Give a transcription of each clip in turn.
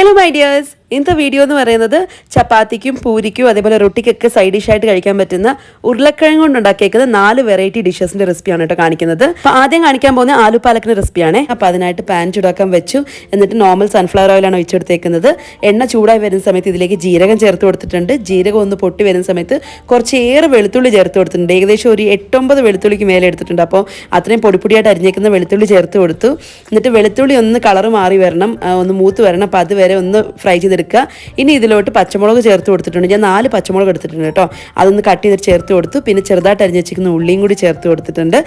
Hello my dears ഇന്നത്തെ video എന്ന് പറയുന്നത് ചപ്പാത്തിക്കും പൂരിക്കും അതേപോലെ റൊട്ടിക്കൊക്കെ സൈഡ് ഡിഷായിട്ട് കഴിക്കാൻ പറ്റുന്ന ഉരുളക്കിഴങ്ങ് കൊണ്ട് ഉണ്ടാക്കിയേക്കുന്ന നാല് വെറൈറ്റി ഡിഷസിന്റെ റെസിപ്പിയാണ് കേട്ടോ കാണിക്കുന്നത്. അപ്പോൾ ആദ്യം കാണിക്കാൻ പോകുന്ന ആലു പാലക്കിന്റെ റെസിപ്പിയാണ് അപ്പോൾ അതിനായിട്ട് പാൻ ചൂടാക്കാൻ വെച്ചു. എന്നിട്ട് നോർമൽ സൺഫ്ലവർ ഓയിലാണ് ഒഴിച്ചെടുത്തേക്കുന്നത്. എണ്ണ ചൂടായി വരുന്ന സമയത്ത് ഇതിലേക്ക് ജീരകം ചേർത്ത് കൊടുത്തിട്ടുണ്ട്. ജീരകം ഒന്ന് പൊട്ടി വരുന്ന സമയത്ത് കുറച്ചേറെ വെളുത്തുള്ളി ചേർത്ത് കൊടുത്തിട്ടുണ്ട്. ഏകദേശം ഒരു എട്ടൊമ്പത് വെളുത്തുള്ളിക്ക് മേലെ എടുത്തിട്ടുണ്ട്. അപ്പോൾ അത്രയും പൊടിപ്പൊടിയായിട്ട് അരിഞ്ഞേക്കുന്ന വെളുത്തുള്ളി ചേർത്ത് കൊടുത്തു. എന്നിട്ട് വെളുത്തുള്ളി ഒന്ന് കളർ മാറി വരണം. ഒന്ന് മൂത്ത് വരണം. അപ്പോൾ അതുവരെ ഒന്ന് ഫ്രൈ ചെയ്തെടുക്കുക ഇനി ഇതിലോട്ട് പച്ചമുളക് ചേർത്ത് കൊടുത്തിട്ടുണ്ട്. ഞാൻ നാല് പച്ചമുളക് എടുത്തിട്ടുണ്ട് കേട്ടോ. അതൊന്ന് കട്ട് ചെയ്തിട്ട് ചേർത്ത് കൊടുത്തു. പിന്നെ ചെറുതായിട്ട് അരിഞ്ഞ് വെച്ചിരിക്കുന്ന ഉള്ളിയും കൂടി ചേർത്ത് കൊടുത്തിട്ടുണ്ട്.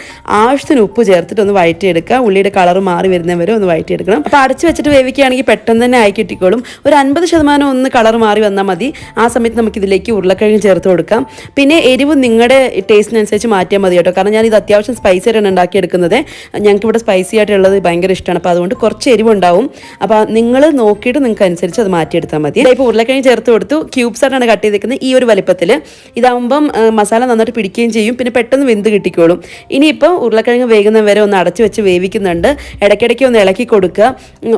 ആവശ്യത്തിന് ഉപ്പ് ചേർത്തിട്ട് ഒന്ന് വഴറ്റിയെടുക്കുക ഉള്ളിയുടെ കളർ മാറി വരുന്നവരെ ഒന്ന് വഴറ്റിയെടുക്കണം അപ്പോൾ അടച്ച് വെച്ചിട്ട് വേവിക്കുകയാണെങ്കിൽ പെട്ടെന്ന് തന്നെ ആയി കിട്ടിക്കോളും. ഒരു അൻപത് ശതമാനം ഒന്ന് കളർ മാറി വന്നാൽ മതി. ആ സമയത്ത് നമുക്ക് ഇതിലേക്ക് ഉരുളക്കിഴങ്ങ് ചേർത്ത് കൊടുക്കാം. പിന്നെ എരിവ് നിങ്ങളുടെ ടേസ്റ്റിനനുസരിച്ച് മാറ്റിയാൽ മതി കേട്ടോ. കാരണം ഞാൻ ഇത് അത്യാവശ്യം സ്പൈസി ആയിട്ടാണ് ഉണ്ടാക്കിയെടുക്കുന്നത്. ഞങ്ങൾക്ക് ഇവിടെ സ്പൈസി ആയിട്ടുള്ളത് ഭയങ്കര ഇഷ്ടമാണ്. അപ്പോൾ അതുകൊണ്ട് കുറച്ച് എരിവുണ്ടാവും. അപ്പോൾ നിങ്ങൾ നോക്കിയിട്ട് നിങ്ങൾക്ക് അനുസരിച്ച് അത് മാറ്റിയെടുത്താൽ മതി. ഇപ്പോൾ ഉരുളക്കിഴങ്ങ് ചേർത്ത് കൊടുത്തു. ക്യൂബ്സ് ആയിട്ടാണ് കട്ട് ചെയ്തേക്കുന്നത്. ഈ ഒരു വലിപ്പത്തിൽ ഇതാവുമ്പം മസാല നന്നായിട്ട് പിടിക്കുകയും ചെയ്യും. പിന്നെ പെട്ടെന്ന് വെന്ത് കിട്ടിക്കോളും. ഇനിയിപ്പോൾ ഉരുളക്കിഴങ്ങ് വേകുന്ന വരെ ഒന്ന് അടച്ചു വെച്ച് വേവിക്കുന്നുണ്ട്. ഇടയ്ക്കിടയ്ക്ക് ഒന്ന് ഇളക്കി കൊടുക്കുക.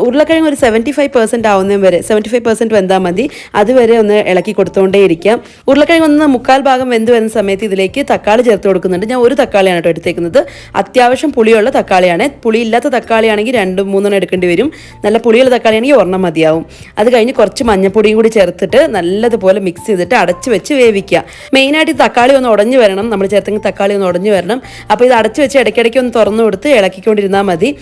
ഉരുളക്കിഴങ്ങ് ഒരു സെവന്റി ഫൈവ് പെർസെന്റ് ആവുന്നതും വരെ സെവന്റി ഫൈവ് പെർസെന്റ് വെന്താൽ മതി. അതുവരെ ഒന്ന് ഇളക്കി കൊടുത്തുകൊണ്ടേ ഇരിക്കാം. ഉരുളക്കിഴങ്ങ് ഒന്ന് മുക്കാൽ ഭാഗം വെന്ത് വരുന്ന സമയത്ത് ഇതിലേക്ക് തക്കാളി ചേർത്ത് കൊടുക്കുന്നുണ്ട്. ഞാൻ ഒരു തക്കാളിയാണ് കേട്ടോ എടുത്തേക്കുന്നത്. അത്യാവശ്യം പുളിയുള്ള തക്കാളിയാണ്. പുളിയില്ലാത്ത തക്കാളിയാണെങ്കിൽ രണ്ട് മൂന്നെണ്ണം എടുക്കേണ്ടി വരും. നല്ല പുളിയുള്ള തക്കാളിയാണെങ്കിൽ ഒരെണ്ണം മതിയാവും. അത് കഴിഞ്ഞ് കുറച്ച് മഞ്ഞപ്പൊടിയും കൂടി ചേർത്തിട്ട് നല്ലതുപോലെ മിക്സ് ചെയ്തിട്ട് അടച്ചു വെച്ച് വേവിക്കുക. മെയിനായിട്ട് ഈ തക്കാളി ഒന്ന് ഉടഞ്ഞു വരണം. നമ്മൾ ചേർത്തെങ്കിൽ തക്കാളി ഒന്ന് ഉടഞ്ഞു വരണം. അപ്പോൾ ഇത് അടച്ചു വെച്ച് ഇടയ്ക്കിടയ്ക്ക് ഒന്ന് തുറന്നു കൊടുത്ത് ഇളക്കിക്കൊണ്ടിരുന്നാൽ മതി.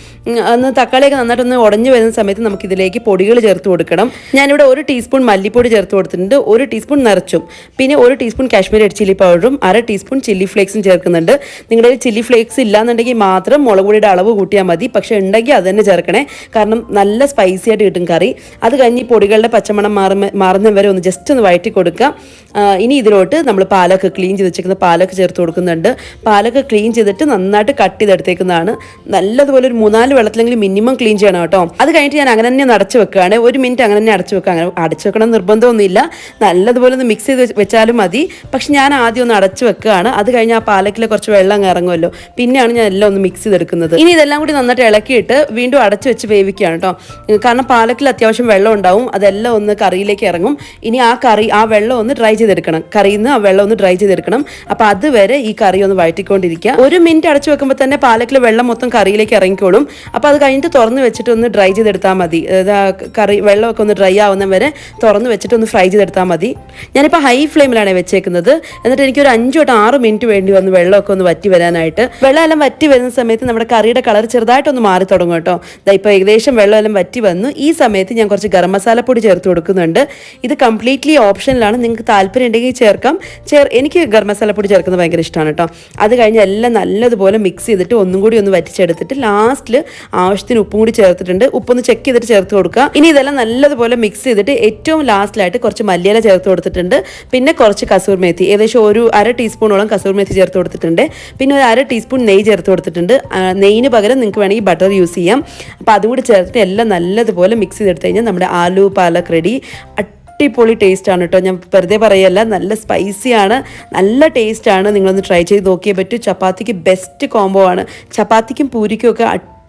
അന്ന് തക്കാളിയൊക്കെ നന്നായിട്ടൊന്ന് ഉടഞ്ഞു വരുന്ന സമയത്ത് നമുക്ക് ഇതിലേക്ക് പൊടികൾ ചേർത്ത് കൊടുക്കണം. ഞാനിവിടെ ഒരു ടീസ്പൂൺ മല്ലിപ്പൊടി ചേർത്ത് കൊടുത്തിട്ടുണ്ട്. ഒരു ടീസ്പൂൺ നിറച്ചും. പിന്നെ ഒരു ടീസ്പൂൺ കാശ്മീരി ചില്ലി പൗഡറും അര ടീസ്പൂൺ ചില്ലി ഫ്ലേക്സും ചേർക്കുന്നുണ്ട്. നിങ്ങളുടെ ചില്ലി ഫ്ലേക്സ് ഇല്ലാന്നുണ്ടെങ്കിൽ മാത്രം മുളക് പൊടിയുടെ അളവ് കൂട്ടിയാൽ മതി. പക്ഷേ ഉണ്ടെങ്കിൽ അത് തന്നെ ചേർക്കണേ. കാരണം നല്ല സ്പൈസി ആയിട്ട് കിട്ടും കറി. അത് കഴിഞ്ഞ് പൊടികളുടെ പച്ചമണം മാറുന്ന മാറുന്ന വരെ ഒന്ന് ജസ്റ്റ് ഒന്ന് വഴറ്റി കൊടുക്കുക. ഇനി ഇതിലോട്ട് നമ്മൾ പാലൊക്കെ ക്ലീൻ ചെയ്ത് വെച്ചേക്കുന്ന പാലൊക്കെ ചേർത്ത് കൊടുക്കുന്നുണ്ട്. പാലൊക്കെ ക്ലീൻ ചെയ്തിട്ട് നന്നായിട്ട് കട്ട് ചെയ്തെടുത്തേക്കുന്നതാണ് നല്ലതുപോലെ ഒരു മൂന്നാൽ വെള്ളത്തിലെങ്കിലും മിനിമം ക്ലീൻ ചെയ്യണം കേട്ടോ. അത് കഴിഞ്ഞിട്ട് ഞാൻ അങ്ങനെ തന്നെ അടച്ചു വെക്കുകയാണ്. ഒരു മിനിറ്റ് അങ്ങനെ തന്നെ അടച്ചു വെക്കുക അങ്ങനെ അടച്ചു വെക്കണം നിർബന്ധമൊന്നുമില്ല. നല്ലതുപോലെ ഒന്ന് മിക്സ് ചെയ്ത് വെച്ചാലും മതി. പക്ഷെ ഞാൻ ആദ്യം ഒന്ന് അടച്ചു വെക്കുകയാണ്. അത് കഴിഞ്ഞാൽ ആ പാലക്കിൽ കുറച്ച് വെള്ളം അങ്ങ് ഇറങ്ങുമല്ലോ. പിന്നെയാണ് ഞാൻ എല്ലാം ഒന്ന് മിക്സ് ചെയ്തെടുക്കുന്നത്. ഇനി ഇതെല്ലാം കൂടി നന്നായിട്ട് ഇളക്കിയിട്ട് വീണ്ടും അടച്ചു വെച്ച് വേവിക്കുകയാണ് കേട്ടോ. കാരണം പാലക്കിൽ അത്യാവശ്യം വെള്ളം ഉണ്ടാവും. അതെല്ലാം ഒന്ന് കറിയിലേക്ക് ഇറങ്ങും. ഇനി ആ കറി ആ വെള്ളം ഒന്ന് ഡ്രൈ ചെയ്തെടുക്കണം. കറിയിൽ നിന്ന് ആ വെള്ളം ഒന്ന് ഡ്രൈ ചെയ്തെടുക്കണം. അപ്പോൾ അതുവരെ ഈ കറി ഒന്ന് വഴറ്റിക്കൊണ്ടിരിക്കുക. ഒരു മിനിറ്റ് അടച്ചു വെക്കുമ്പോൾ തന്നെ പാലക്കിൽ വെള്ളം മൊത്തം കറിയിലേക്ക് ഇറങ്ങിക്കോളും. അപ്പോൾ അത് കഴിഞ്ഞിട്ട് തുറന്ന് വെച്ചിട്ട് ഒന്ന് ഡ്രൈ ചെയ്തെടുത്താൽ മതി. കറി വെള്ളമൊക്കെ ഒന്ന് ഡ്രൈ ആവുന്ന വരെ തുറന്ന് വെച്ചിട്ട് ഒന്ന് ഫ്രൈ ചെയ്തെടുത്താൽ മതി. ഞാനിപ്പോൾ ഹൈ ഫ്ലെയിമിലാണ് വെച്ചേക്കുന്നത്. എന്നിട്ട് എനിക്ക് ഒരു അഞ്ച് തൊട്ട് ആറ് മിനിറ്റ് വേണ്ടി വന്ന് വെള്ളമൊക്കെ ഒന്ന് വറ്റി വരാനായിട്ട്. വെള്ളം എല്ലാം വറ്റി വരുന്ന സമയത്ത് നമ്മുടെ കറിയുടെ കളർ ചെറുതായിട്ടൊന്ന് മാറി തുടങ്ങും കേട്ടോ ഇപ്പോൾ ഏകദേശം വെള്ളം എല്ലാം വറ്റി വന്നു. ഈ സമയത്ത് ഞാൻ കുറച്ച് ഗരം മസാലപ്പൊടി ചേർത്ത് കൊടുക്കുന്നുണ്ട്. ഇത് കംപ്ലീറ്റ്ലി ഓപ്ഷനിലാണ് നിങ്ങൾക്ക് താല്പര്യം ഉണ്ടെങ്കിൽ ചേർക്കാം. ചേർ എനിക്ക് ഗരം മസാലപ്പൊടി ചേർക്കുന്നത് ഭയങ്കര ഇഷ്ടമാണ് കേട്ടോ. അത് കഴിഞ്ഞ് എല്ലാം നല്ലതുപോലെ മിക്സ് ചെയ്തിട്ട് ഒന്നും കൂടി ഒന്ന് വറ്റിച്ചെടുത്തിട്ട് ലാസ്റ്റിൽ ആവശ്യത്തിന് ഉപ്പും കൂടി ചേർത്തിട്ടുണ്ട്. ഉപ്പൊന്ന് ചെക്ക് ചെയ്തിട്ട് ചേർത്ത് കൊടുക്കുക. ഇനി ഇതെല്ലാം നല്ലതുപോലെ മിക്സ് ചെയ്തിട്ട് ഏറ്റവും ലാസ്റ്റിലായിട്ട് കുറച്ച് മല്ലിയില ചേർത്ത് കൊടുത്തിട്ടുണ്ട്. പിന്നെ കുറച്ച് കസൂർ മേത്തി. ഏകദേശം ഒരു അര ടീസ്പൂണോളം കസൂർ മേത്തി ചേർത്ത് കൊടുത്തിട്ടുണ്ട്. പിന്നെ ഒരു അര ടീസ്പൂൺ നെയ്യ് ചേർത്ത് കൊടുത്തിട്ടുണ്ട്. നെയ്യിന് പകരം നിങ്ങൾക്ക് വേണമെങ്കിൽ ബട്ടർ യൂസ് ചെയ്യാം. അപ്പോൾ അതുകൂടി ചേർത്തിട്ട് എല്ലാം നല്ലതുപോലെ മിക്സ് ചെയ്തെടുത്ത് കഴിഞ്ഞാൽ നമ്മുടെ ആലു പാലക് റെഡി അടിപൊളി ആണ് കേട്ടോ ഞാൻ വെറുതെ പറയല്ല നല്ല സ്പൈസി ആണ് നല്ല ടേസ്റ്റ് ആണ്. നിങ്ങളൊന്ന് ട്രൈ ചെയ്ത് നോക്കിയേ പറ്റൂ. ചപ്പാത്തിക്ക് ബെസ്റ്റ് കോംബോ ആണ്. ചപ്പാത്തിക്കും പൂരിക്കും ഒക്കെ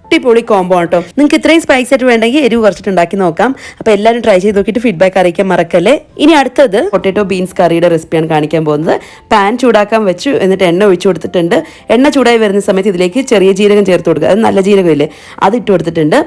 അടിപൊളി കോമ്പോ കേട്ടോ നിങ്ങൾക്ക് ഇത്രയും സ്പൈസ് ആയിട്ട് വേണ്ടെങ്കിൽ എരിവ് കുറച്ചിട്ട് ഉണ്ടാക്കി നോക്കാം. അപ്പോൾ എല്ലാവരും ട്രൈ ചെയ്ത് നോക്കിയിട്ട് ഫീഡ്ബാക്ക് അറിയിക്കാൻ മറക്കല്ലേ. ഇനി അടുത്തത് പൊട്ടറ്റോ ബീൻസ് കറിയുടെ റെസിപ്പിയാണ് കാണിക്കാൻ പോകുന്നത്. പാൻ ചൂടാക്കാൻ വെച്ചു എന്നിട്ട് എണ്ണ ഒഴിച്ചു കൊടുത്തിട്ടുണ്ട്. എണ്ണ ചൂടായി വരുന്ന സമയത്ത് ഇതിലേക്ക് ചെറിയ ജീരകം ചേർത്ത് കൊടുക്കുക. അത് നല്ല ജീരകമില്ലേ? അത് ഇട്ട് കൊടുത്തിട്ടുണ്ട്.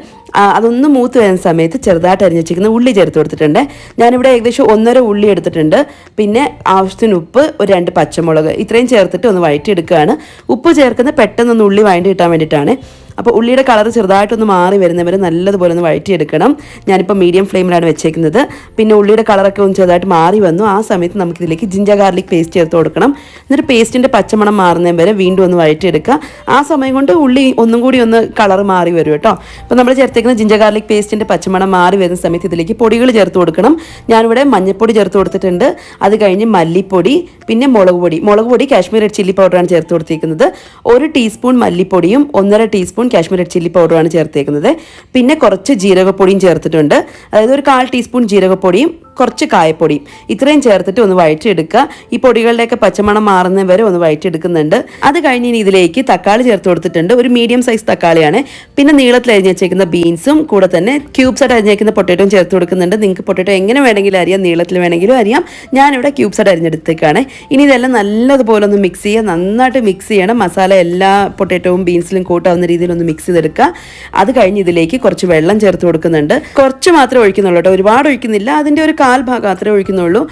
അതൊന്ന് മൂത്ത് വരുന്ന സമയത്ത് ചെറുതായിട്ട് അരിഞ്ഞ് വെച്ചിരിക്കുന്ന ഉള്ളി ചേർത്ത് കൊടുത്തിട്ടുണ്ട്. ഞാനിവിടെ ഏകദേശം ഒന്നര ഉള്ളി എടുത്തിട്ടുണ്ട്. പിന്നെ ആവശ്യത്തിന് ഉപ്പ് ഒരു രണ്ട് പച്ചമുളക് ഇത്രയും ചേർത്തിട്ട് ഒന്ന് വഴറ്റിയെടുക്കുകയാണ്. ഉപ്പ് ചേർക്കുന്ന പെട്ടെന്നൊന്ന് ഉള്ളി വഴണ്ടി കിട്ടാൻ വേണ്ടിയിട്ടാണ്. അപ്പോൾ ഉള്ളിയുടെ കളർ ചെറുതായിട്ടൊന്ന് മാറി വരുന്നവരെ നല്ലതുപോലെ ഒന്ന് വഴറ്റിയെടുക്കണം. ഞാനിപ്പോൾ മീഡിയം ഫ്ലെയിമിലാണ് വെച്ചേക്കുന്നത്. പിന്നെ ഉള്ളിയുടെ കളറൊക്കെ ഒന്ന് ചെറുതായിട്ട് മാറി വന്നു. ആ സമയത്ത് നമുക്കിതിലേക്ക് ജിഞ്ചർ ഗാർലിക് പേസ്റ്റ് ചേർത്ത് കൊടുക്കണം. എന്നിട്ട് പേസ്റ്റിന്റെ പച്ചമണം മാറുന്നതിന് വരെ വീണ്ടും ഒന്ന് വഴറ്റിയെടുക്കുക. ആ സമയം കൊണ്ട് ഉള്ളി ഒന്നും കൂടി ഒന്ന് കളർ മാറി വരും കേട്ടോ. അപ്പോൾ നമ്മൾ ചേർത്തേക്കുന്ന ജിഞ്ചർ ഗാർലിക് പേസ്റ്റിന്റെ പച്ചമണം മാറി വരുന്ന സമയത്ത് ഇതിലേക്ക് പൊടികൾ ചേർത്ത് കൊടുക്കണം. ഞാനിവിടെ മഞ്ഞൾപ്പൊടി ചേർത്ത് കൊടുത്തിട്ടുണ്ട്. അത് കഴിഞ്ഞ് മല്ലിപ്പൊടി പിന്നെ മുളക് പൊടി മുളക് പൊടി കാശ്മീർ ചില്ലി പൗഡറാണ് ചേർത്ത് കൊടുത്തിരിക്കുന്നത്. ഒരു ടീസ്പൂൺ മല്ലിപ്പൊടിയും ഒന്നര ടീസ്പൂൺ കാശ്മീർ റെഡ് ചില്ലി പൗഡറാണ് ചേർത്തേക്കുന്നത്. പിന്നെ കുറച്ച് ജീരകപ്പൊടിയും ചേർത്തിട്ടുണ്ട്. അതായത് ഒരു കാൽ ടീസ്പൂൺ ജീരകപ്പൊടിയും കുറച്ച് കായപ്പൊടി. ഇത്രയും ചേർത്തിട്ട് ഒന്ന് വഴറ്റിയെടുക്കുക. ഈ പൊടികളുടെയൊക്കെ പച്ചമണം മാറുന്ന വരെ ഒന്ന് വഴറ്റിയെടുക്കുന്നുണ്ട്. അത് കഴിഞ്ഞ് ഇനി ഇതിലേക്ക് തക്കാളി ചേർത്ത് കൊടുത്തിട്ടുണ്ട്. ഒരു മീഡിയം സൈസ് തക്കാളിയാണ്. പിന്നെ നീളത്തിൽ അരിഞ്ഞ് വെച്ചേക്കുന്ന ബീൻസും കൂടെ തന്നെ ക്യൂബ്സ് ആയിട്ട് അരിഞ്ഞേക്കുന്ന പൊട്ടറ്റോയും ചേർത്ത് കൊടുക്കുന്നുണ്ട്. നിങ്ങൾക്ക് പൊട്ടറ്റോ എങ്ങനെ വേണമെങ്കിലും അറിയാം നീളത്തിൽ വേണമെങ്കിലും അറിയാം ഞാനിവിടെ ക്യൂബ്സ് ആയിട്ട് അരിഞ്ഞെടുത്തേക്കാണ്. ഇനി ഇതെല്ലാം നല്ലതുപോലെ ഒന്ന് മിക്സ് ചെയ്യുക. നന്നായിട്ട് മിക്സ് ചെയ്യണം. മസാല എല്ലാ പൊട്ടറ്റോവും ബീൻസിലും കൂട്ടാവുന്ന രീതിയിൽ ഒന്ന് മിക്സ് ചെയ്തെടുക്കുക. അത് കഴിഞ്ഞ് ഇതിലേക്ക് കുറച്ച് വെള്ളം ചേർത്ത് കൊടുക്കുന്നുണ്ട്. കുറച്ച് മാത്രമേ ഒഴിക്കുന്നുള്ളൂ കേട്ടോ. ഒരുപാട് ഒഴിക്കുന്നില്ല. അതിന്റെ ഒരു കാൽ ഭാഗം അത്രേ ഒഴിക്കുന്നുള്ളൂ.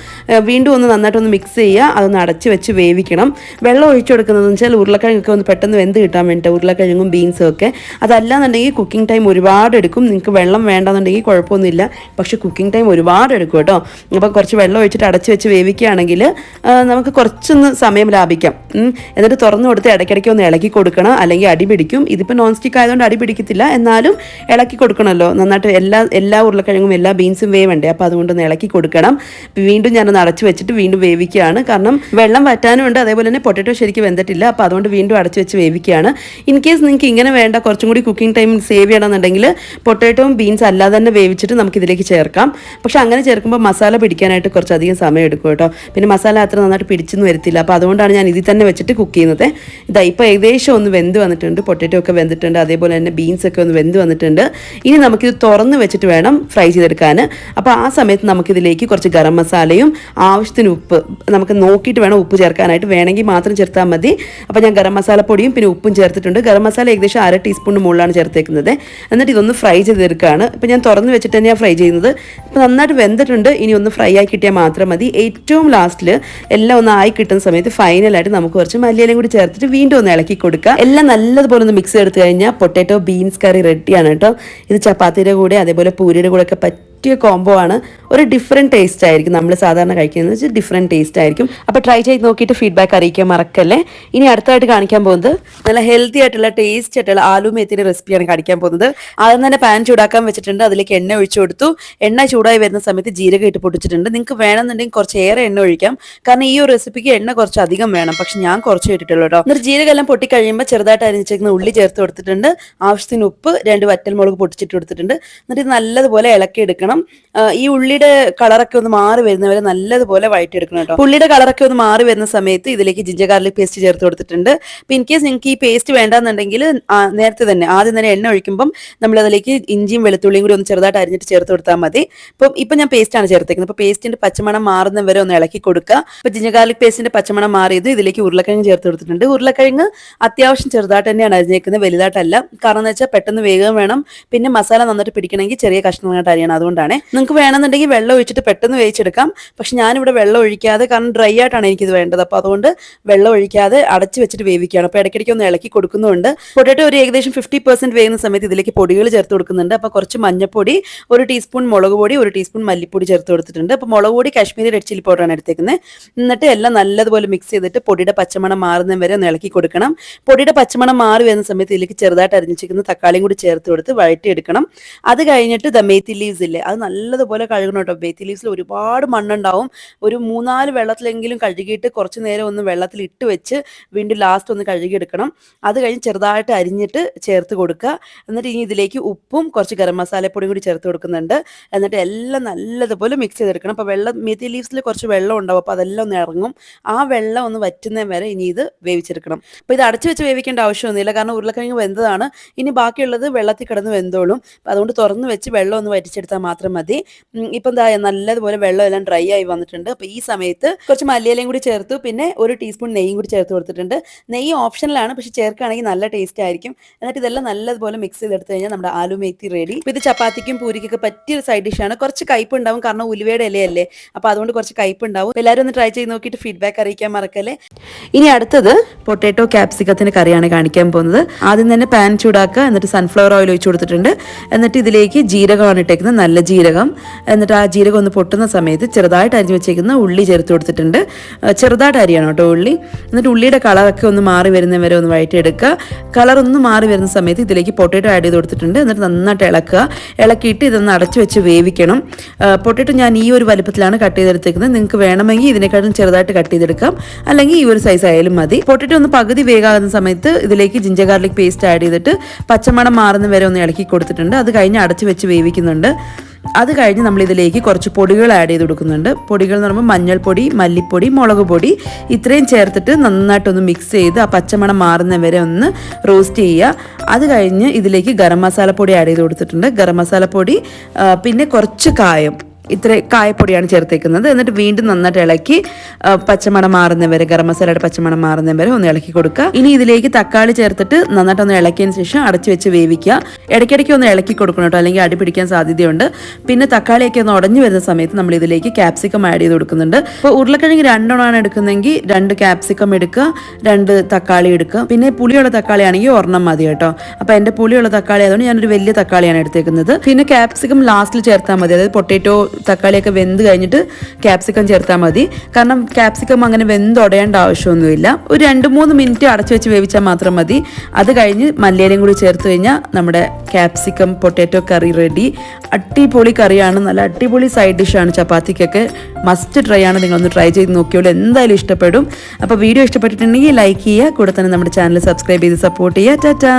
വീണ്ടും ഒന്ന് നന്നായിട്ടൊന്ന് മിക്സ് ചെയ്യുക. അതൊന്ന് അടച്ച് വെച്ച് വേവിക്കണം. വെള്ളം ഒഴിച്ചു കൊടുക്കുന്നതെന്ന് വെച്ചാൽ ഉരുളക്കിഴങ്ങൊക്കെ ഒന്ന് പെട്ടെന്ന് വെന്ത് കിട്ടാൻ വേണ്ടിയിട്ട് ഉരുളക്കിഴങ്ങും ബീൻസും ഒക്കെ. അതല്ലാന്നുണ്ടെങ്കിൽ കുക്കിംഗ് ടൈം ഒരുപാട് എടുക്കും. നിങ്ങൾക്ക് വെള്ളം വേണ്ടെന്നുണ്ടെങ്കിൽ കുഴപ്പമൊന്നുമില്ല. പക്ഷേ കുക്കിംഗ് ടൈം ഒരുപാട് എടുക്കും കേട്ടോ. അപ്പോൾ കുറച്ച് വെള്ളം ഒഴിച്ചിട്ട് അടച്ച് വെച്ച് വേവിക്കുകയാണെങ്കിൽ നമുക്ക് കുറച്ചൊന്ന് സമയം ലാഭിക്കാം. എന്നിട്ട് തുറന്നു കൊടുത്ത് ഇടയ്ക്കിടയ്ക്ക് ഒന്ന് ഇളക്കി കൊടുക്കണം. അല്ലെങ്കിൽ അടിപിടിക്കും ഇതിപ്പോൾ നോൺ സ്റ്റിക്ക് ആയതുകൊണ്ട് അടി പിടിക്കത്തില്ല. എന്നാലും ഇളക്കി കൊടുക്കണമല്ലോ. നന്നായിട്ട് എല്ലാ എല്ലാ ഉരുളക്കിഴങ്ങും എല്ലാ ബീൻസും വേവണ്ടേ. അപ്പോൾ അതുകൊണ്ടൊന്ന് ഇളക്കി കൊടുക്കണം. വീണ്ടും ഞാനൊന്ന് അടച്ചു വെച്ചിട്ട് വീണ്ടും വേവിക്കുകയാണ്. കാരണം വെള്ളം വറ്റാനും ഉണ്ട് അതേപോലെ തന്നെ പൊട്ടറ്റോ ശരിക്കും വെന്തിട്ടില്ല. അപ്പോൾ അതുകൊണ്ട് വീണ്ടും അടച്ചു വെച്ച് വേവിക്കുകയാണ്. ഇൻ കേസ് നിങ്ങൾക്ക് ഇങ്ങനെ വേണ്ട കുറച്ചും കൂടി കുക്കിംഗ് ടൈം സേവ് ചെയ്യണമെന്നുണ്ടെങ്കിൽ പൊട്ടറ്റോയും ബീൻസ് അല്ലാതെ തന്നെ വേവിച്ചിട്ട് നമുക്ക് ഇതിലേക്ക് ചേർക്കാം. പക്ഷെ അങ്ങനെ ചേർക്കുമ്പോൾ മസാല പിടിക്കാനായിട്ട് കുറച്ചധികം സമയം എടുക്കും കേട്ടോ. പിന്നെ മസാല അത്ര നന്നായിട്ട് പിടിച്ചൊന്നും വരത്തില്ല. അപ്പോൾ അതുകൊണ്ടാണ് ഞാൻ ഇതിൽ തന്നെ വെച്ചിട്ട് കുക്ക് ചെയ്യുന്നത്. ഇതാ ഇപ്പോൾ ഏകദേശം ഒന്ന് വെന്ത് വന്നിട്ടുണ്ട്. പൊട്ടറ്റോ ഒക്കെ വെന്തിട്ടുണ്ട്. അതേപോലെ തന്നെ ബീൻസ് ഒക്കെ ഒന്ന് വെന്ത് വന്നിട്ടുണ്ട്. ഇനി നമുക്കിത് തുറന്ന് വെച്ചിട്ട് വേണം ഫ്രൈ ചെയ്തെടുക്കാൻ. അപ്പോൾ ആ സമയത്ത് നമുക്കിതിലേക്ക് കുറച്ച് ഗരം മസാലയും ആവശ്യത്തിന് ഉപ്പ് നമുക്ക് നോക്കിയിട്ട് വേണം ഉപ്പ് ചേർക്കാനായിട്ട്. വേണമെങ്കിൽ മാത്രം ചേർത്താൽ മതി. അപ്പോൾ ഞാൻ ഗരം മസാല പൊടിയും പിന്നെ ഉപ്പും ചേർത്തിട്ടുണ്ട്. ഗരം മസാല ഏകദേശം അര ടീസ്പൂണിന് മുകളിലാണ് ചേർത്തേക്കുന്നത്. എന്നിട്ട് ഇതൊന്ന് ഫ്രൈ ചെയ്തെടുക്കുകയാണ്. ഇപ്പോൾ ഞാൻ തുറന്ന് വെച്ചിട്ട് തന്നെയാണ് ഫ്രൈ ചെയ്യുന്നത്. ഇപ്പോൾ നന്നായിട്ട് വെന്തിട്ടുണ്ട്. ഇനി ഒന്ന് ഫ്രൈ ആയി കിട്ടിയാൽ മാത്രം മതി. ഏറ്റവും ലാസ്റ്റിൽ എല്ലാം ഒന്ന് ആയി കിട്ടുന്ന സമയത്ത് ഫൈനലായിട്ട് നമുക്ക് കുറച്ച് മല്ലിയിലും കൂടി ചേർത്തിട്ട് വീണ്ടും ഒന്ന് ഇളക്കി കൊടുക്കുക. എല്ലാം നല്ലതുപോലെ ഒന്ന് മിക്സ് എടുത്തു കഴിഞ്ഞാൽ പൊട്ടാറ്റോ ബീൻസ് കറി റെഡിയാണ് കേട്ടോ. ഇത് ചപ്പാത്തിയുടെ കൂടെ അതേപോലെ പൂരിയുടെ കൂടെ ഒക്കെ പറ്റിയ കോംബോ ആണ്. ഒരു ഡിഫറെന്റ് ടേസ്റ്റ് ആയിരിക്കും. നമ്മൾ സാധാരണ കഴിക്കുന്നത് ഡിഫറെന്റ് ടേസ്റ്റ് ആയിരിക്കും. അപ്പോൾ ട്രൈ ചെയ്ത് നോക്കിയിട്ട് ഫീഡ്ബാക്ക് അറിയിക്കാൻ മറക്കല്ലേ? ഇനി അടുത്തായിട്ട് കാണിക്കാൻ പോകുന്നത് നല്ല ഹെൽത്തി ആയിട്ടുള്ള ടേസ്റ്റ് ആയിട്ടുള്ള ആലു മേത്തിന്റെ റെസിപ്പിയാണ് കാണിക്കാൻ പോകുന്നത്. ആദ്യം തന്നെ പാൻ ചൂടാക്കാൻ വെച്ചിട്ടുണ്ട്. അതിലേക്ക് എണ്ണ ഒഴിച്ചു കൊടുത്തു. എണ്ണ ചൂടായി വരുന്ന സമയത്ത് ജീരകം ഇട്ട് പൊട്ടിച്ചിട്ടുണ്ട്. നിങ്ങൾക്ക് വേണമെന്നുണ്ടെങ്കിൽ കുറച്ച് ഏറെ എണ്ണ ഒഴിക്കാം. കാരണം ഈ ഒരു റെസിപ്പിക്ക് എണ്ണ കുറച്ച് അധികം വേണം. പക്ഷെ ഞാൻ കുറച്ച് ഇട്ടിട്ടുള്ളൂ കേട്ടോ. എന്നിട്ട് ജീരകം എല്ലാം പൊട്ടി കഴിയുമ്പോൾ ചെറുതായിട്ട് അരിഞ്ഞിരിക്കുന്ന ഉള്ളി ചേർത്ത് കൊടുത്തിട്ടുണ്ട്. ആവശ്യത്തിന് ഉപ്പ് രണ്ട് വറ്റൽമുളക് പൊട്ടിച്ചിട്ട് കൊടുത്തിട്ടുണ്ട്. എന്നിട്ട് നല്ലതുപോലെ ഇളക്കി എടുക്കണം ആ, ഈ ഉള്ളിയുടെ കളറൊക്കെ ഒന്ന് മാറി വരുന്നവരെ നല്ലതുപോലെ വഴറ്റിയെടുക്കണം കേട്ടോ. ഉള്ളിയുടെ കളറൊക്കെ ഒന്ന് മാറി വരുന്ന സമയത്ത് ഇതിലേക്ക് ജിഞ്ചർ ഗാർലിക് പേസ്റ്റ് ചേർത്ത് കൊടുത്തിട്ടുണ്ട്. അപ്പൊ ഇൻ കേസ് നിങ്ങൾക്ക് ഈ പേസ്റ്റ് വേണ്ടാന്നുണ്ടെങ്കിൽ നേരത്തെ തന്നെ ആദ്യം തന്നെ എണ്ണ ഒഴിക്കുമ്പം നമ്മൾ അതിലേക്ക് ഇഞ്ചിയും വെളുത്തുള്ളിയും കൂടി ഒന്ന് ചെറുതായിട്ട് അരിഞ്ഞിട്ട് ചേർത്ത് കൊടുത്താൽ മതി. ഇപ്പം ഇപ്പം ഞാൻ പേസ്റ്റാണ് ചേർത്തേക്കുന്നത്. അപ്പോൾ പേസ്റ്റിന്റെ പച്ചമണം മാറുന്ന വരെ ഒന്ന് ഇളക്കി കൊടുക്കുക. ഇപ്പൊ ജിഞ്ചർ ഗാർലിക് പേസ്റ്റിന്റെ പച്ചമണം മാറിയത് ഇതിലേക്ക് ഉരുളക്കിഴങ്ങ് ചേർത്ത് കൊടുത്തിട്ടുണ്ട്. ഉരുളക്കിഴങ്ങ് അത്യാവശ്യം ചെറുതായിട്ട് തന്നെയാണ് അരിഞ്ഞേക്കുന്നത് വലുതായിട്ടല്ല. കാരണം എന്ന് വെച്ചാൽ പെട്ടെന്ന് വേഗം വേണം. പിന്നെ മസാല നന്നായിട്ട് പിടിക്കണമെങ്കിൽ ചെറിയ കഷ്ണങ്ങളായിട്ട് അരിയണം. അതുകൊണ്ടാണ്. നിങ്ങൾക്ക് വേണമെന്നുണ്ടെങ്കിൽ വെള്ളം ഒഴിച്ചിട്ട് പെട്ടെന്ന് വേവിച്ചെടുക്കാം. പക്ഷെ ഞാനിവിടെ വെള്ളം ഒഴിക്കാതെ കാരണം ഡ്രൈ ആയിട്ടാണ് എനിക്കിത് വേണ്ടത്. അപ്പോൾ അതുകൊണ്ട് വെള്ളം ഒഴിക്കാതെ അടച്ച് വെച്ചിട്ട് വേവിക്കുകയാണ്. അപ്പോൾ ഇടയ്ക്കിടയ്ക്ക് ഒന്ന് ഇളക്കി കൊടുക്കുന്നുണ്ട്. പൊട്ടേറ്റോ ഒരു ഏകദേശം ഫിഫ്റ്റി പെർസെന്റ് വേകുന്ന സമയത്ത് ഇതിലേക്ക് പൊടികൾ ചേർത്ത് കൊടുക്കുന്നുണ്ട്. അപ്പോൾ കുറച്ച് മഞ്ഞപ്പൊടി ഒരു ടീസ്പൂൺ മുളക് പൊടി ഒരു ടീസ്പൂൺ മല്ലിപ്പൊടി ചേർത്ത് കൊടുത്തിട്ടുണ്ട്. അപ്പോൾ മുളക് പൊടി കാശ്മീരി റെഡ് ചില്ലി പൗഡറാണ് എടുത്തേക്കുന്നത്. എന്നിട്ട് എല്ലാം നല്ലതുപോലെ മിക്സ് ചെയ്തിട്ട് പൊടിയുടെ പച്ചമണം മാറുന്ന വരെ ഒന്ന് ഇളക്കി കൊടുക്കണം. പൊടിയുടെ പച്ചമണം മാറി വരുന്ന സമയത്ത് ഇതിലേക്ക് ചെറുതായിട്ട് അരിഞ്ഞിരിക്കുന്ന തക്കാളിയും കൂടി ചേർത്ത് കൊടുത്ത് വഴറ്റിയെടുക്കണം. അത് കഴിഞ്ഞിട്ട് ദ മേത്തി ലീവ്സ് ഇല്ലേ അത് നല്ലതുപോലെ കഴുകണം കേട്ടോ. ബേത്തി ലീവ്സിൽ ഒരുപാട് മണ്ണുണ്ടാവും. ഒരു മൂന്നാൽ വെള്ളത്തിലെങ്കിലും കഴുകിയിട്ട് കുറച്ച് നേരം ഒന്ന് വെള്ളത്തിൽ ഇട്ട് വെച്ച് വീണ്ടും ലാസ്റ്റ് ഒന്ന് കഴുകിയെടുക്കണം. അത് കഴിഞ്ഞ് ചെറുതായിട്ട് അരിഞ്ഞിട്ട് ചേർത്ത് കൊടുക്കുക. എന്നിട്ട് ഇനി ഇതിലേക്ക് ഉപ്പും കുറച്ച് ഗരം മസാലപ്പൊടിയും കൂടി ചേർത്ത് കൊടുക്കുന്നുണ്ട്. എന്നിട്ട് എല്ലാം നല്ലതുപോലെ മിക്സ് ചെയ്തെടുക്കണം. അപ്പോൾ വെള്ളം മേത്തി ലീവ്സിൽ കുറച്ച് വെള്ളം ഉണ്ടാവും. അപ്പോൾ അതെല്ലാം ഒന്ന് ഇറങ്ങും. ആ വെള്ളം ഒന്ന് വറ്റുന്ന വരെ ഇനി ഇത് വേവിച്ചെടുക്കണം. അപ്പോൾ ഇത് അടച്ചു വെച്ച് വേവിക്കേണ്ട ആവശ്യമൊന്നുമില്ല കാരണം ഉരുളക്കിഴങ്ങ് വെന്തതാണ്. ഇനി ബാക്കിയുള്ളത് വെള്ളത്തിൽ കിടന്ന് വെന്തോളും. അപ്പോൾ അതുകൊണ്ട് തുറന്ന് വെച്ച് വെള്ളം ഒന്ന് വറ്റിച്ചെടുത്താൽ മാത്രം മതി. ഉം, ഇപ്പം എന്താ നല്ലതുപോലെ വെള്ളം എല്ലാം ഡ്രൈ ആയി വന്നിട്ടുണ്ട്. അപ്പോൾ ഈ സമയത്ത് കുറച്ച് മല്ലിയിലയും കൂടി ചേർത്തു. പിന്നെ ഒരു ടീസ്പൂൺ നെയ്യും കൂടി ചേർത്ത് കൊടുത്തിട്ടുണ്ട്. നെയ്യ് ഓപ്ഷനിലാണ്. പക്ഷെ ചേർക്കുകയാണെങ്കിൽ നല്ല ടേസ്റ്റ് ആയിരിക്കും. എന്നിട്ട് ഇതെല്ലാം നല്ലതുപോലെ മിക്സ് ചെയ്തെടുത്ത് കഴിഞ്ഞാൽ നമ്മുടെ ആലു മേത്തി റെഡി. ഇത് ചപ്പാത്തിക്കും പൂരിക്കൊക്കെ പറ്റിയൊരു സൈഡ് ഡിഷാണ് കുറച്ച് കയ്പ് ഉണ്ടാവും. കാരണം ഉലുവയുടെ ഇലയല്ലേ. അപ്പോൾ അതുകൊണ്ട് കുറച്ച് കയ്പ് ഉണ്ടാവും. എല്ലാവരും ഒന്ന് ട്രൈ ചെയ്ത് നോക്കിയിട്ട് ഫീഡ്ബാക്ക് അറിയിക്കാൻ മറക്കല്ലേ. ഇനി അടുത്തത് പൊട്ടാറ്റോ ക്യാപ്സിക്കത്തിന് കറിയാണ് കാണിക്കാൻ പോകുന്നത്. ആദ്യം തന്നെ പാൻ ചൂടാക്കുക. എന്നിട്ട് സൺഫ്ലവർ ഓയിൽ ഒഴിച്ചു കൊടുത്തിട്ടുണ്ട്. എന്നിട്ട് ഇതിലേക്ക് ജീരകമാണ് ഇട്ടേക്കുന്നത്. നല്ല ജീരകം. എന്നിട്ട് ആ ജീരകം ഒന്ന് പൊട്ടുന്ന സമയത്ത് ചെറുതായിട്ട് അരിഞ്ഞ് വെച്ചേക്കുന്ന ഉള്ളി ചേർത്ത് കൊടുത്തിട്ടുണ്ട്. ചെറുതായിട്ട് അരിയണം കേട്ടോ ഉള്ളി. എന്നിട്ട് ഉള്ളിയുടെ കളറൊക്കെ ഒന്ന് മാറി വരുന്ന വരെ ഒന്ന് വഴറ്റിയെടുക്കുക. കളർ ഒന്ന് മാറി വരുന്ന സമയത്ത് ഇതിലേക്ക് പൊട്ടേറ്റോ ആഡ് ചെയ്ത് കൊടുത്തിട്ടുണ്ട്. എന്നിട്ട് നന്നായിട്ട് ഇളക്കുക. ഇളക്കിയിട്ട് ഇതൊന്ന് അടച്ചു വെച്ച് വേവിക്കണം. പൊട്ടേറ്റോ ഞാൻ ഈ ഒരു വലുപ്പത്തിലാണ് കട്ട് ചെയ്തെടുത്തേക്കുന്നത്. നിങ്ങൾക്ക് വേണമെങ്കിൽ ഇതിനെക്കാളും ചെറുതായിട്ട് കട്ട് ചെയ്തെടുക്കാം. അല്ലെങ്കിൽ ഈ ഒരു സൈസ് ആയാലും മതി. പൊട്ടേറ്റോ ഒന്ന് പകുതി വേഗാകുന്ന സമയത്ത് ഇതിലേക്ക് ജിഞ്ചർ ഗാർലിക് പേസ്റ്റ് ആഡ് ചെയ്തിട്ട് പച്ചമണം മാറുന്ന വരെ ഒന്ന് ഇളക്കി കൊടുത്തിട്ടുണ്ട്. അത് കഴിഞ്ഞ് അടച്ചു വെച്ച് വേവിക്കുന്നുണ്ട്. അത് കഴിഞ്ഞ് നമ്മൾ ഇതിലേക്ക് കുറച്ച് പൊടികൾ ആഡ് ചെയ്ത് കൊടുക്കുന്നുണ്ട്. പൊടികൾ എന്ന് പറയുമ്പോൾ മഞ്ഞൾപ്പൊടി മല്ലിപ്പൊടി മുളക് പൊടി ഇത്രയും ചേർത്തിട്ട് നന്നായിട്ടൊന്ന് മിക്സ് ചെയ്ത് ആ പച്ചമണം മാറുന്ന വരെ ഒന്ന് റോസ്റ്റ് ചെയ്യുക. അത് കഴിഞ്ഞ് ഇതിലേക്ക് ഗരം മസാലപ്പൊടി ആഡ് ചെയ്ത് കൊടുത്തിട്ടുണ്ട്. ഗരം മസാലപ്പൊടി പിന്നെ കുറച്ച് കായം. ഇത്ര കായപ്പൊടിയാണ് ചേർത്തേക്കുന്നത്. എന്നിട്ട് വീണ്ടും നന്നായിട്ട് ഇളക്കി പച്ചമണം മാറുന്ന വരെ ഗരം മസാലയുടെ പച്ചമണം മാറുന്ന വരെ ഒന്ന് ഇളക്കി കൊടുക്കുക. ഇനി ഇതിലേക്ക് തക്കാളി ചേർത്തിട്ട് നന്നായിട്ട് ഒന്ന് ഇളക്കിയതിന് ശേഷം അടച്ചു വെച്ച് വേവിക്കുക. ഇടയ്ക്കിടയ്ക്ക് ഒന്ന് ഇളക്കി കൊടുക്കണം കേട്ടോ അല്ലെങ്കിൽ അടിപിടിക്കാൻ സാധ്യതയുണ്ട്. പിന്നെ തക്കാളിയൊക്കെ ഒന്ന് ഉടഞ്ഞു വരുന്ന സമയത്ത് നമ്മൾ ഇതിലേക്ക് ക്യാപ്സിക്കം ആഡ് ചെയ്ത് കൊടുക്കുന്നുണ്ട്. അപ്പോൾ ഉരുളക്കിഴങ്ങ് രണ്ടെണ്ണമാണ് എടുക്കുന്നതെങ്കിൽ രണ്ട് ക്യാപ്സിക്കം എടുക്കുക രണ്ട് തക്കാളി എടുക്കുക. പിന്നെ പുളിയുള്ള തക്കാളി ആണെങ്കിൽ ഒരെണ്ണം മതി കേട്ടോ. അപ്പോൾ എന്റെ പുളിയുള്ള തക്കാളി ആയതുകൊണ്ട് ഞാനൊരു വലിയ തക്കാളിയാണ് എടുത്തേക്കുന്നത്. പിന്നെ ക്യാപ്സിക്കം ലാസ്റ്റിൽ ചേർത്താൽ മതി. അതായത് പൊട്ടേറ്റോ തക്കാളിയൊക്കെ വെന്ത് കഴിഞ്ഞിട്ട് ക്യാപ്സിക്കം ചേർത്താൽ മതി. കാരണം ക്യാപ്സിക്കം അങ്ങനെ വെന്തുടയേണ്ട ആവശ്യമൊന്നുമില്ല. ഒരു രണ്ട് മൂന്ന് മിനിറ്റ് അടച്ചു വെച്ച് വേവിച്ചാൽ മാത്രം മതി. അത് കഴിഞ്ഞ് മല്ലിയിലയും കൂടി ചേർത്ത് കഴിഞ്ഞാൽ നമ്മുടെ ക്യാപ്സിക്കം പൊട്ടാറ്റോ കറി റെഡി അടിപൊളി കറിയാണ്. നല്ല അടിപൊളി സൈഡ് ഡിഷാണ് ചപ്പാത്തിക്കൊക്കെ. മസ്റ്റ് ട്രൈ ആണ്. നിങ്ങളൊന്ന് ട്രൈ ചെയ്ത് നോക്കിയോളൂ. എന്തായാലും ഇഷ്ടപ്പെടും. അപ്പോൾ വീഡിയോ ഇഷ്ടപ്പെട്ടിട്ടുണ്ടെങ്കിൽ ലൈക്ക് ചെയ്യുക. കൂടെ തന്നെ നമ്മുടെ ചാനൽ സബ്സ്ക്രൈബ് ചെയ്ത് സപ്പോർട്ട് ചെയ്യുക. ടാറ്റാ